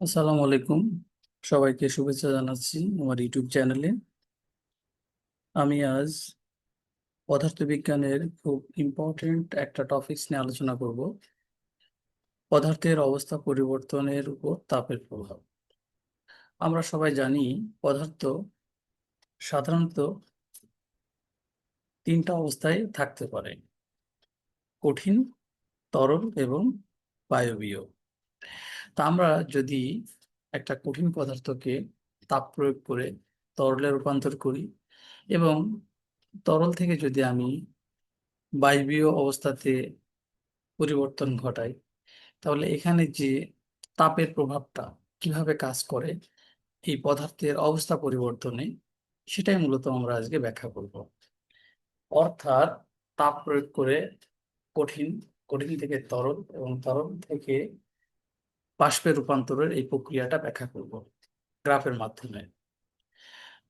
আসসালামু আলাইকুম। সবাইকে শুভেচ্ছা জানাচ্ছি আমার ইউটিউব চ্যানেলে। আমি আজ পদার্থবিজ্ঞানের খুব ইম্পর্টেন্ট একটা টপিকস নিয়ে আলোচনা করব। পদার্থের অবস্থা পরিবর্তনের উপর তাপের প্রভাব। আমরা সবাই জানি পদার্থ সাধারণত তিনটা অবস্থায় থাকতে পারে। কঠিন, তরল এবং বায়বীয়। তা আমরা যদি একটা কঠিন পদার্থকে তাপ প্রয়োগ করে তরলে রূপান্তর করি এবং তরল থেকে যদি আমি বায়বীয় অবস্থাতে পরিবর্তন ঘটাই, তাহলে এখানে যে তাপের প্রভাবটা কীভাবে কাজ করে এই পদার্থের অবস্থা পরিবর্তনে, সেটাই মূলত আমরা আজকে ব্যাখ্যা করব। অর্থাৎ তাপ প্রয়োগ করে কঠিন কঠিন থেকে তরল এবং তরল থেকে বাষ্পে রূপান্তরের এই প্রক্রিয়াটা ব্যাখ্যা করব গ্রাফের মাধ্যমে।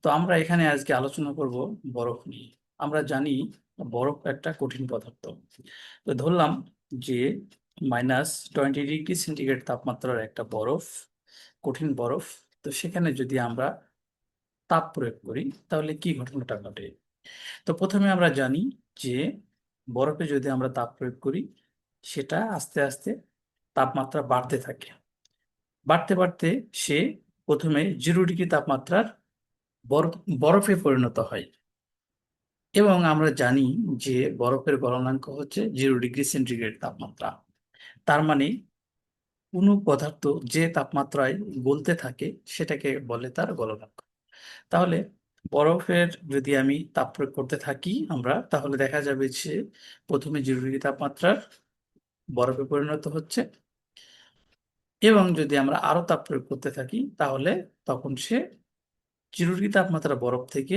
তো আমরা এখানে আজকে আলোচনা করব বরফ নিয়ে। আমরা জানি বরফ একটা কঠিন পদার্থ। তো ধরলাম যে মাইনাস টোয়েন্টি ডিগ্রি সেন্টিগ্রেড তাপমাত্রার একটা বরফ, কঠিন বরফ। তো সেখানে যদি আমরা তাপ প্রয়োগ করি, তাহলে কি ঘটনাটা ঘটে? তো প্রথমে আমরা জানি যে বরফে যদি আমরা তাপ প্রয়োগ করি, সেটা আস্তে আস্তে তাপমাত্রা বাড়তে থাকে। বাড়তে বাড়তে সে প্রথমে জিরো ডিগ্রি তাপমাত্রার বরফ পরিণত হয়। এবং আমরা জানি যে বরফের গলনাঙ্ক হচ্ছে জিরো ডিগ্রি সেন্টিগ্রেড তাপমাত্রা। তার মানে কোনো পদার্থ যে তাপমাত্রায় গলতে থাকে সেটাকে বলে তার গলনাঙ্ক। তাহলে বরফের যদি আমি তাপ প্রয়োগ করতে থাকি আমরা, তাহলে দেখা যাবে যে প্রথমে জিরো ডিগ্রি তাপমাত্রার বরফে পরিণত হচ্ছে। এবং যদি আমরা আরও তাপ প্রয়োগ করতে থাকি, তাহলে তখন সে জিরো তাপমাত্রা বরফ থেকে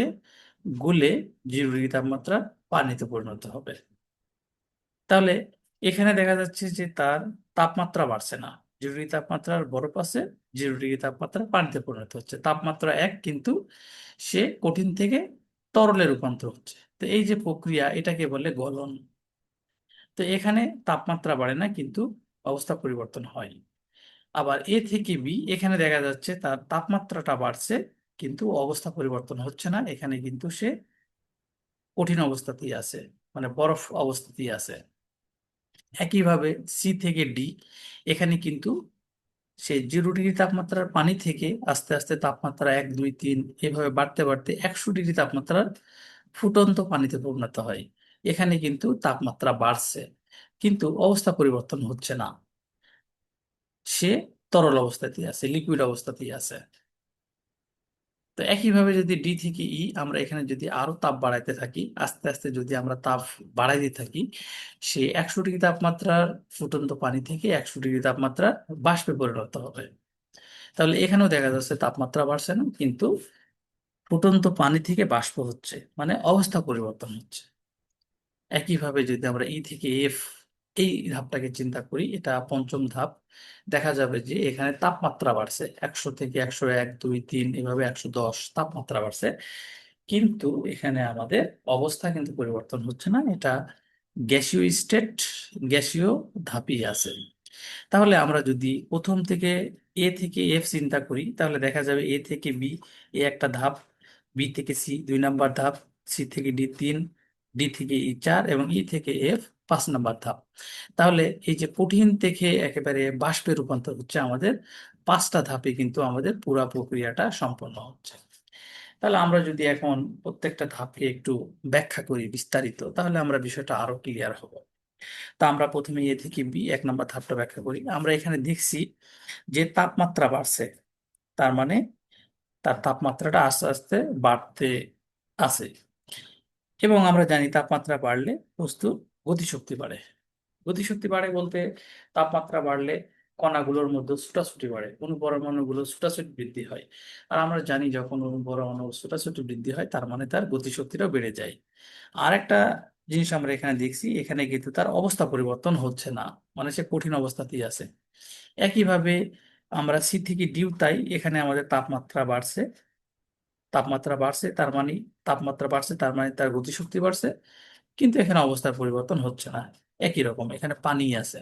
গলে জিরো তাপমাত্রা পানিতে পরিণত হবে। তাহলে এখানে দেখা যাচ্ছে যে তার তাপমাত্রা বাড়ছে না। জিরো তাপমাত্রার বরফ আছে জিরো তাপমাত্রা পানিতে পরিণত হচ্ছে। তাপমাত্রা এক, কিন্তু সে কঠিন থেকে তরলে রূপান্তর হচ্ছে। তো এই যে প্রক্রিয়া, এটাকে বলে গলন। তো এখানে তাপমাত্রা বাড়ে না, কিন্তু অবস্থা পরিবর্তন হয়। আবার এ থেকে বি, এখানে দেখা যাচ্ছে তার তাপমাত্রাটা বাড়ছে, কিন্তু অবস্থা পরিবর্তন হচ্ছে না। এখানে কিন্তু সে কঠিন অবস্থাতেই আছে মানে বরফ অবস্থাতেই আছে। একইভাবে সি থেকে ডি, এখানে কিন্তু সে জিরো ডিগ্রি তাপমাত্রার পানি থেকে আস্তে আস্তে তাপমাত্রা এক, দুই, তিন, এভাবে বাড়তে বাড়তে একশো ডিগ্রি তাপমাত্রার ফুটন্ত পানিতে পরিণত হয়। এখানে কিন্তু তাপমাত্রা বাড়ছে, কিন্তু অবস্থা পরিবর্তন হচ্ছে না। সে তরল অবস্থাতেই আছে লিকুইড অবস্থাতেই আছে। তো একইভাবে যদি ডি থেকে ই আমরা এখানে যদি আরও তাপ বাড়াইতে থাকি, আস্তে আস্তে যদি আমরা তাপ বাড়াইতে থাকি, সে একশো ডিগ্রি তাপমাত্রার ফুটন্ত পানি থেকে একশো ডিগ্রি তাপমাত্রা বাষ্পে পরিণত হবে। তাহলে এখানেও দেখা যাচ্ছে তাপমাত্রা বাড়ছে না, কিন্তু ফুটন্ত পানি থেকে বাষ্প হচ্ছে মানে অবস্থা পরিবর্তন হচ্ছে। একইভাবে যদি আমরা ই থেকে এফ এই ধাপটাকে চিন্তা করি, এটা পঞ্চম ধাপ। দেখা যাবে যে এখানে তাপমাত্রা বাড়ছে। একশো থেকে একশো এক, দুই, তিন, এভাবে একশো দশ তাপমাত্রা বাড়ছে। কিন্তু এখানে আমাদের অবস্থা কিন্তু পরিবর্তন হচ্ছে না, এটা গ্যাসীয় স্টেট গ্যাসীয় ধাপই আছে। তাহলে আমরা যদি প্রথম থেকে এ থেকে এফ চিন্তা করি, তাহলে দেখা যাবে এ থেকে বি এ একটা ধাপ বি থেকে সি দুই নাম্বার ধাপ সি থেকে ডি তিন ডি থেকে ই চার এবং ই থেকে এফ পাঁচ নাম্বার ধাপ। তাহলে এই যে কঠিন থেকে একেবারে বাষ্পে রূপান্তর হচ্ছে আমাদের পাঁচটা ধাপে কিন্তু আমাদের পুরা প্রক্রিয়াটা সম্পন্ন হচ্ছে। তাহলে আমরা যদি এখন প্রত্যেকটা ধাপকে একটু ব্যাখ্যা করি বিস্তারিত, তাহলে আমরা বিষয়টা আরও ক্লিয়ার হব। তা আমরা প্রথমে এ থেকে বি এক নম্বর ধাপটা ব্যাখ্যা করি। আমরা এখানে দেখছি যে তাপমাত্রা বাড়ছে, তার মানে তার তাপমাত্রাটা আস্তে আস্তে বাড়তে আছে। এবং আমরা জানি তাপমাত্রা বাড়লে বস্তুর গতিশক্তি বাড়ে। গতিশক্তি বাড়ে বলতে তাপমাত্রা বাড়লে কণাগুলোর মধ্যে ছুটাছুটি বাড়ে অণু পরমাণুগুলো ছুটাছুটি বৃদ্ধি হয়। আর আমরা জানি যখন অণু পরমাণু ছুটাছুটি বৃদ্ধি হয়, তার মানে তার গতিশক্তিটাও বেড়ে যায়। আর একটা জিনিস আমরা এখানে দেখছি, এখানে কিন্তু তার অবস্থা পরিবর্তন হচ্ছে না মানে সে কঠিন অবস্থাতেই আছে। একইভাবে আমরা সি থেকে ডিউ তাই এখানে আমাদের তাপমাত্রা বাড়ছে। তাপমাত্রা বাড়ছে, তার মানে তাপমাত্রা বাড়ছে, তার মানে তার গতিশক্তি বাড়ছে, কিন্তু এখানে অবস্থার পরিবর্তন হচ্ছে না। একই রকম, এখানে পানি আছে।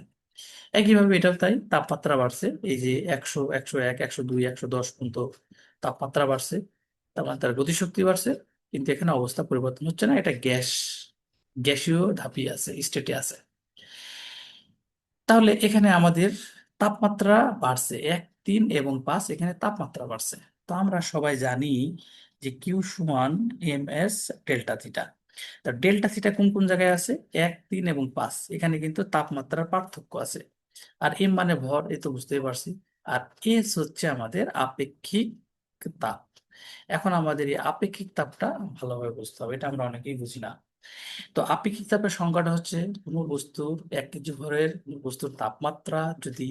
একইভাবে এটাও তাই, তাপমাত্রা বাড়ছে, এই যে একশো একশো এক, একশো দুই, একশো দশ পর্যন্ত তাপমাত্রা বাড়ছে তাপমাত্রার গতিশক্তি বাড়ছে, কিন্তু এখানে অবস্থা পরিবর্তন হচ্ছে না, এটা গ্যাস, গ্যাসীয় ধাপি আছে, স্টেটে আছে। তাহলে এখানে আমাদের তাপমাত্রা বাড়ছে, এক, তিন এবং পাঁচ, এখানে তাপমাত্রা বাড়ছে। তো আমরা সবাই জানি যে কিউ সমান এম এস ডেল্টা থিটা। তা ডেল্টা থিটা কোন কোন জায়গায় আছে? এক, তিন এবং পাঁচ। এখানে কিন্তু তাপমাত্রার পার্থক্য আছে। আর এম মানে ভর, এ তো বুঝতেই পারছি। আর এস হচ্ছে আমাদের আপেক্ষিক তাপ। এখন আমাদের এই আপেক্ষিক তাপটা ভালোভাবে বুঝতে হবে, এটা আমরা অনেকেই বুঝি না। তো আপেক্ষিক তাপের সংজ্ঞাটা হচ্ছে কোনো বস্তুর এক কেজি ভরের বস্তুর তাপমাত্রা যদি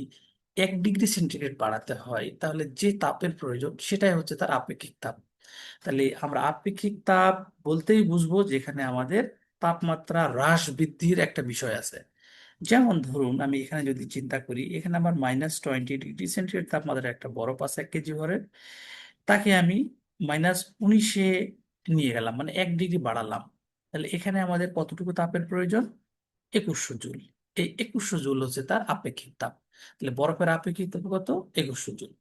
এক ডিগ্রি সেন্টিগ্রেড বাড়াতে হয়, তাহলে যে তাপের প্রয়োজন সেটাই হচ্ছে তার আপেক্ষিক তাপ। তাহলে আমরা আপেক্ষিক তাপ বলতেই বুঝব যেখানে আমাদের তাপমাত্রা হ্রাস বৃদ্ধির একটা বিষয় আছে। যেমন ধরুন, আমি এখানে যদি চিন্তা করি, এখানে আমার মাইনাস টোয়েন্টি ডিগ্রি সেন্টিগ্রেড তাপমাত্রার একটা বরফ আছে এক কেজি ভরের তাকে আমি মাইনাস উনিশে নিয়ে গেলাম মানে এক ডিগ্রি বাড়ালাম। তাহলে এখানে আমাদের কতটুকু তাপের প্রয়োজন? একুশশো জুল। এই একুশশো জুল হচ্ছে তার আপেক্ষিক তাপ। তাহলে বরফের আপেক্ষিক তাপ কত? একুশশো জুল।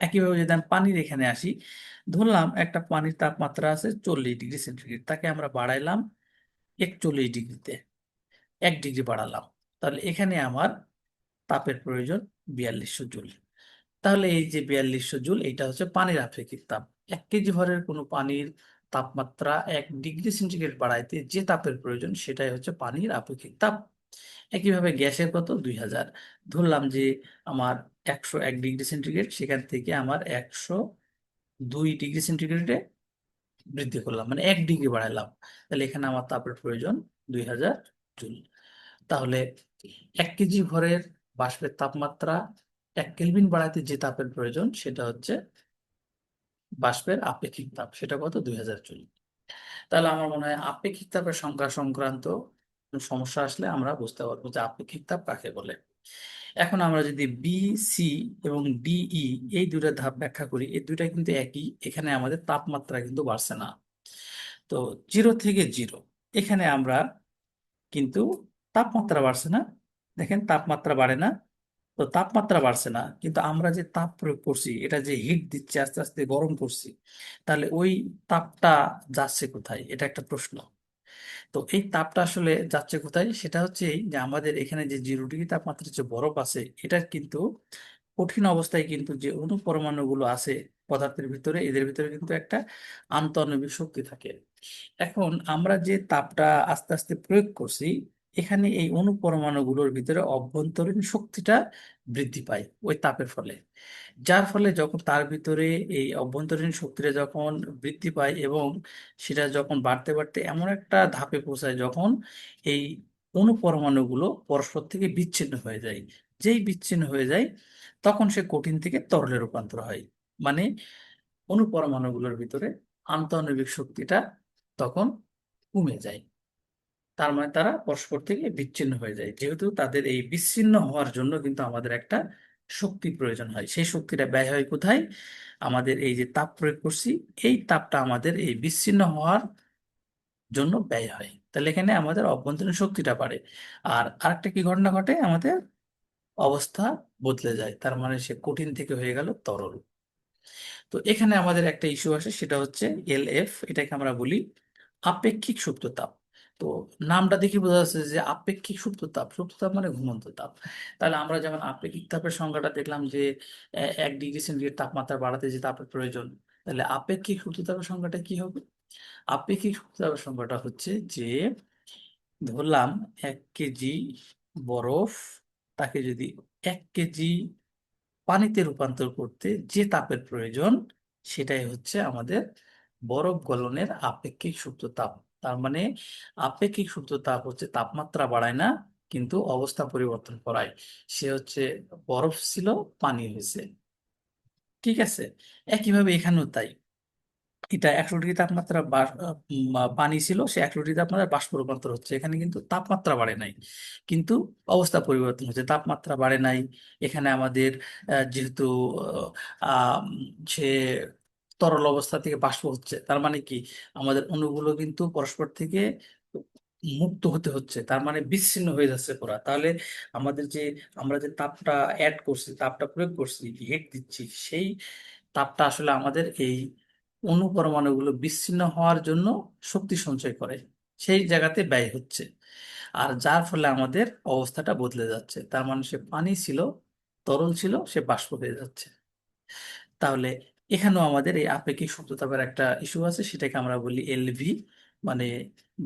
একইভাবে যদি আমি পানির এখানে আসি, ধরলাম একটা পানির তাপমাত্রা আছে চল্লিশ ডিগ্রি সেন্টিগ্রেড, তাকে আমরা বাড়াইলাম একচল্লিশ ডিগ্রিতে, এক ডিগ্রি বাড়ালাম। তাহলে এখানে আমার তাপের প্রয়োজন বিয়াল্লিশশো জুল। তাহলে এই যে বিয়াল্লিশশো জুল এটা হচ্ছে পানির আপেক্ষিক তাপ। এক কেজি ভরের কোনো পানির তাপমাত্রা এক ডিগ্রি সেন্টিগ্রেড বাড়াইতে যে তাপের প্রয়োজন, সেটাই হচ্ছে পানির আপেক্ষিক তাপ। একইভাবে গ্যাসের কত দুই হাজার। ধরলাম যে আমার একশো এক ডিগ্রি সেন্টিগ্রেড, সেখান থেকে আমার একশো দুই ডিগ্রি সেন্টিগ্রেডে বৃদ্ধি করলাম মানে এক ডিগ্রি বাড়াইলাম তাহলে এখানে আমার তাপের প্রয়োজন দুই হাজার জুল। তাহলে এক কেজি ভরের বাষ্পের তাপমাত্রা এক কেলভিন বাড়াতে যে তাপের প্রয়োজন, সেটা হচ্ছে বাষ্পের আপেক্ষিক তাপ, সেটা কত? দুই হাজার জুল। তাহলে আমার মনে হয় আপেক্ষিক তাপের সংখ্যা সংক্রান্ত সমস্যা আসলে আমরা বুঝতে পারব যে আপেক্ষিক তাপ কাকে বলে। এখন আমরা যদি বি সি এবং ডিই এই দুটা ধাপ ব্যাখ্যা করি, এই দুটা কিন্তু একই, এখানে আমাদের তাপমাত্রা কিন্তু বাড়ছে না। তো জিরো থেকে জিরো, এখানে আমরা কিন্তু তাপমাত্রা বাড়ছে না। দেখেন তাপমাত্রা বাড়ে না, তো তাপমাত্রা বাড়ছে না, কিন্তু আমরা যে তাপ প্রয়োগ করছি, এটা যে হিট দিচ্ছে, আস্তে আস্তে গরম করছি, তাহলে ওই তাপটা যাচ্ছে কোথায়? এটা একটা প্রশ্ন। তো এই তাপটা আসলে যাচ্ছে কোথায়? সেটা হচ্ছে এই যে আমাদের এখানে যে জিরো ডিগ্রি তাপমাত্রার যে বরফ আছে এটার কিন্তু কঠিন অবস্থায় কিন্তু যে অণু পরমাণুগুলো আছে পদার্থের ভিতরে, এদের ভিতরে কিন্তু একটা আন্তঃআণবিক শক্তি থাকে। এখন আমরা যে তাপটা আস্তে আস্তে প্রয়োগ করছি এখানে এই অণু পরমাণুগুলোর ভিতরে অভ্যন্তরীণ শক্তিটা বৃদ্ধি পায় ওই তাপের ফলে। যার ফলে যখন তার ভিতরে এই অভ্যন্তরীণ শক্তিটা যখন বৃদ্ধি পায় এবং সেটা যখন বাড়তে বাড়তে এমন একটা ধাপে পৌঁছায় যখন এই অণু পরমাণুগুলো পরস্পর থেকে বিচ্ছিন্ন হয়ে যায়। যেই বিচ্ছিন্ন হয়ে যায়, তখন সে কঠিন থেকে তরলে রূপান্তর হয়। মানে অণু পরমাণুগুলোর ভিতরে আন্তঃআণবিক শক্তিটা তখন কমে যায়। তার মানে তারা পরস্পর থেকে বিচ্ছিন্ন হয়ে যায়। যেহেতু তাদের এই বিচ্ছিন্ন হওয়ার জন্য কিন্তু আমাদের একটা শক্তি প্রয়োজন হয়। সেই শক্তিটা ব্যয় হয় কোথায়? আমাদের এই যে তাপ প্রয়োগ করছি, এই তাপটা আমাদের এই বিচ্ছিন্ন হওয়ার জন্য ব্যয় হয়। তাহলে এখানে আমাদের অভ্যন্তরীণ শক্তিটা বাড়ে। আর আরেকটা কি ঘটনা ঘটে? আমাদের অবস্থা বদলে যায়। তার মানে সে কঠিন থেকে হয়ে গেল তরল। তো এখানে আমাদের একটা ইস্যু আসে, সেটা হচ্ছে এল এফ এটাকে আমরা বলি আপেক্ষিক সুপ্ত তাপ। তো নামটা দেখে বোঝা যাচ্ছে যে আপেক্ষিক সুপ্ত তাপ সুপ্ত তাপ মানে ঘুমন্ত তাপ। তাহলে আমরা যেমন আপেক্ষিক তাপের সংখ্যাটা দেখলাম যে এক ডিগ্রি সেন্টিগ্রেড তাপমাত্রা বাড়াতে যে তাপের প্রয়োজন, তাহলে আপেক্ষিক সুপ্ত তাপের সংজ্ঞাটা কি হবে? আপেক্ষিক সুপ্ত তাপের সংজ্ঞাটা হচ্ছে যে, ধরলাম এক কেজি বরফ তাকে যদি এক কেজি পানিতে রূপান্তর করতে যে তাপের প্রয়োজন, সেটাই হচ্ছে আমাদের বরফ গলনের আপেক্ষিক সুপ্ত তাপ তার মানে আপেক্ষিক সুপ্ত তাপ হচ্ছে তাপমাত্রা বাড়ায় না, কিন্তু অবস্থা পরিবর্তন করায়। সে হচ্ছে বরফ ছিল, পানি হয়েছে। ঠিক আছে? একইভাবে এখানেও তাই। এটা একশো ডিগ্রি তাপমাত্রা পানি ছিল, সে একশো ডিগ্রি তাপমাত্রা বাষ্প রূপান্তর হচ্ছে। এখানে কিন্তু তাপমাত্রা বাড়ে নাই, কিন্তু অবস্থা পরিবর্তন হচ্ছে। তাপমাত্রা বাড়ে নাই। এখানে আমাদের যেহেতু সে তরল অবস্থা থেকে বাষ্প হচ্ছে। তার মানে কি? আমাদের অণুগুলো কিন্তু পরস্পর থেকে মুক্ত হতে হচ্ছে। তার মানে বিচ্ছিন্ন হয়ে যাচ্ছে পুরা তাহলে আমাদের যে, আমরা যে তাপটা অ্যাড করছি, তাপটা প্রয়োগ করছি হিট দিচ্ছি, সেই তাপটা আসলে আমাদের এই অণু পরমাণুগুলো বিচ্ছিন্ন হওয়ার জন্য শক্তি সঞ্চয় করে। সেই জায়গাতে ব্যয় হচ্ছে। আর যার ফলে আমাদের অবস্থাটা বদলে যাচ্ছে। তার মানে সে পানি ছিল, তরল ছিল, সে বাষ্প হয়ে যাচ্ছে। তাহলে এখানেও আমাদের এই আপেক্ষিক শুদ্ধতাপের একটা ইস্যু আছে, সেটাকে আমরা বলি এলভি মানে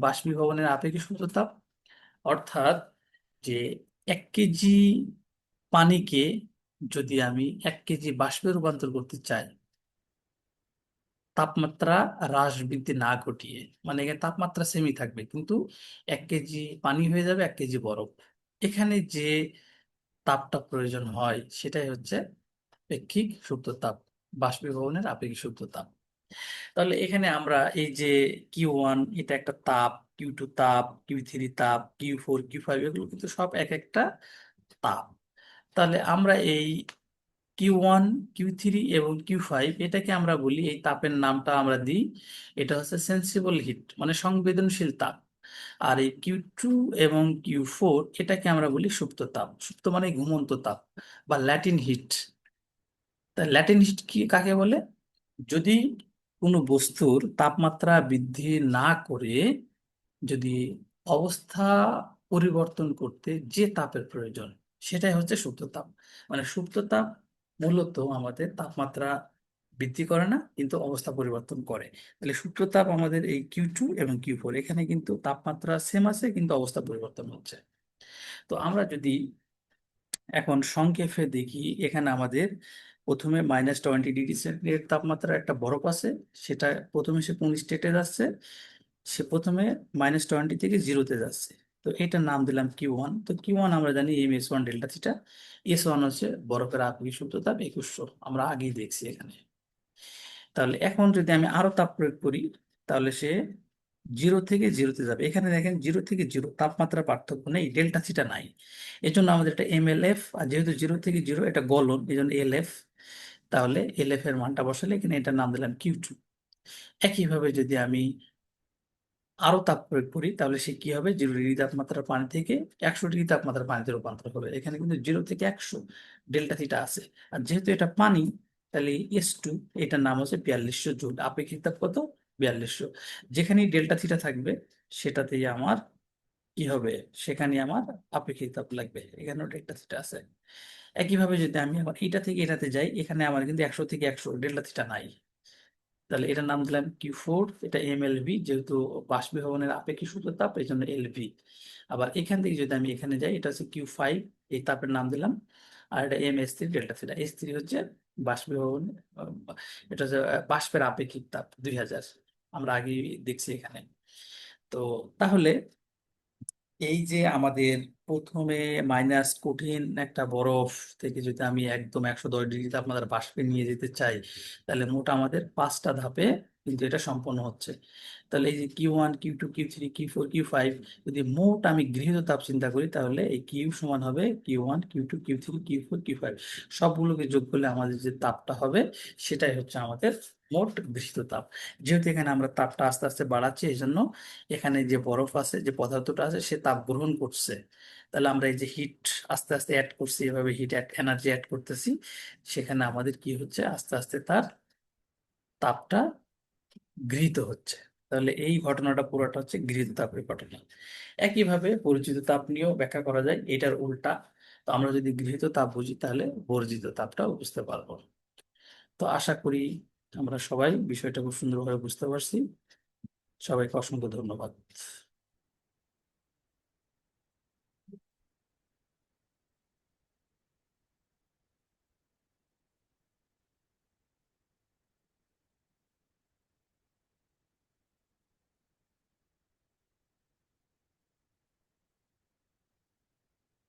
বাষ্পীভবনের আপেক্ষিক শুদ্ধতাপ। অর্থাৎ যে এক কেজি পানিকে যদি আমি এক কেজি বাষ্পে রূপান্তর করতে চাই, তাপমাত্রা হ্রাস বৃদ্ধি না ঘটিয়ে মানে এখানে তাপমাত্রা সেমই থাকবে, কিন্তু এক কেজি পানি হয়ে যাবে, এক কেজি বরফ। এখানে যে তাপটা প্রয়োজন হয়, সেটাই হচ্ছে আপেক্ষিক সুপ্ত তাপ বাষ্পীভবনের আপেক্ষিক তাপ। তাহলে এখানে আমরা এই যে কিউ ওয়ান এটা একটা তাপ কিউ টু তাপ কিউ থ্রি তাপ কিউ ফোর কিউ ফাইভ এগুলো কিন্তু সব এক একটা তাপ। তাহলে আমরা এই কিউ ওয়ান কিউ থ্রি এবং কিউ ফাইভ এটাকে আমরা বলি, এই তাপের নামটা আমরা দিই, এটা হচ্ছে সেন্সিবল হিট মানে সংবেদনশীল তাপ। আর এই কিউ টু এবং কিউ ফোর এটাকে আমরা বলি সুপ্ত তাপ। সুপ্ত মানে ঘুমন্ত তাপ বা ল্যাটিন হিট তা ল্যাটিন হিট কি, কাকে বলে? যদি কোনো বস্তুর তাপমাত্রা বৃদ্ধি না করে যদি অবস্থা পরিবর্তন করতে যে তাপের প্রয়োজন, সেটাই হচ্ছে সুপ্ত তাপ। মানে সুপ্ত তাপ মূলত আমাদের তাপমাত্রা বৃদ্ধি করে না, কিন্তু অবস্থা পরিবর্তন করে। তাহলে সুপ্ত তাপ আমাদের এই কিউ টু এবং কিউ ফোর এখানে কিন্তু তাপমাত্রা সেম আছে, কিন্তু অবস্থা পরিবর্তন হচ্ছে। তো আমরা যদি এখন সংক্ষেপে দেখি, এখানে আমাদের প্রথমে মাইনাস টোয়েন্টি ডিগ্রি সেন্টিগ্রেড তাপমাত্রা একটা বরফ আছে, সেটা প্রথমে সে কোন স্টেটে যাচ্ছে, সে প্রথমে মাইনাস টোয়েন্টি থেকে জিরোতে যাচ্ছে। তো এটার নাম দিলাম কিউ ওয়ান তো কিউ ওয়ান আমরা জানি M S one delta theta S one হচ্ছে বরফের আপেক্ষিক শুদ্ধতা একুশশো আমরা আগেই দেখছি এখানে। তাহলে এখন যদি আমি আরও তাপ প্রয়োগ করি, তাহলে সে জিরো থেকে জিরোতে যাবে। এখানে দেখেন জিরো থেকে জিরো তাপমাত্রা পার্থক্য নেই ডেল্টা থিটা নাই। জন্য আমাদের এটা এম এল এফ আর যেহেতু জিরো থেকে জিরো এটা গলন এই জন্য এল এফ তাহলে এল এফ এর মানটা বসালে এখানে এটার নাম দিলাম কিউ টু একইভাবে যদি আমি আরও তাপ প্রয়োগ করি, তাহলে সে কি হবে? জিরো ডিগ্রি তাপমাত্রার পানি থেকে একশো ডিগ্রি তাপমাত্রার পানিতে রূপান্তর হবে। এখানে কিন্তু জিরো থেকে একশো ডেল্টা থিটা আছে। আর যেহেতু এটা পানি, তাহলে এস টু এটার নাম হচ্ছে বিয়াল্লিশশো জুল। আপেক্ষিক তাপ কত? বিয়াল্লিশশো। যেখানেই ডেল্টা থিটা থাকবে, সেটাতেই আমার কি হবে? সেখানে আমার আপেক্ষিক তাপ লাগবে। এখানেও ডেল্টা থিটা আছে। একইভাবে যদি আমি এখন এটা থেকে এটাতে যাই, এখানে আমার কিন্তু একশো থেকে একশো ডেল্টা থিটা নাই। তাহলে এটার নাম দিলাম কিউ ফোর এটা এম এল ভি যেহেতু বাষ্পীভবনের আপেক্ষিক সূত্র তাপ এই জন্য এল ভি আবার এখান থেকে যদি আমি এখানে যাই, এটা হচ্ছে কিউ ফাইভ এই তাপের নাম দিলাম। আর এটা M S three delta theta S three হচ্ছে বাষ্পীভবন এটা হচ্ছে বাষ্পের আপেক্ষিক তাপ দুই হাজার। আমরা আগে দেখছি এখানে। তো তাহলে এই যে আমাদের প্রথমে মাইনাস কঠিন একটা বরফ থেকে যদি আমি একদম একশো দশ ডিগ্রিতে আপনাদের বাষ্পে নিয়ে যেতে চাই, তাহলে মোট আমাদের পাঁচটা ধাপে কিন্তু এটা সম্পন্ন হচ্ছে। তাহলে এই যে Q one Q two Q three Q four Q five যদি মোট আমি গৃহীত তাপ চিন্তা করি, তাহলে এই কিউ সমান হবে Q one Q two Q three Q four Q five সবগুলোকে যোগ করলে আমাদের যে তাপটা হবে, সেটাই হচ্ছে আমাদের মোট গৃহীত তাপ। যেহেতু এখানে আমরা তাপটা আস্তে আস্তে বাড়াচ্ছি এই জন্য এখানে যে বরফ আছে, যে পদার্থটা আছে, সে তাপ গ্রহণ করছে। তাহলে আমরা এই যে হিট আস্তে আস্তে অ্যাড করছি, এভাবে হিট এনার্জি অ্যাড করতেছি, সেখানে আমাদের কি হচ্ছে? আস্তে আস্তে তার তাপটা গৃহীত হচ্ছে। তাহলে এই ঘটনাটা পুরোটা হচ্ছে গৃহীত তাপের ঘটনা একইভাবে পরিচিত তাপ নিয়েও ব্যাখ্যা করা যায়, এটার উল্টা। তো আমরা যদি গৃহীত তাপ বুঝি, তাহলে বর্জিত তাপটাও বুঝতে পারব। তো আশা করি আমরা সবাই বিষয়টা খুব সুন্দরভাবে বুঝতে পারছি। সবাইকে অসংখ্য ধন্যবাদ।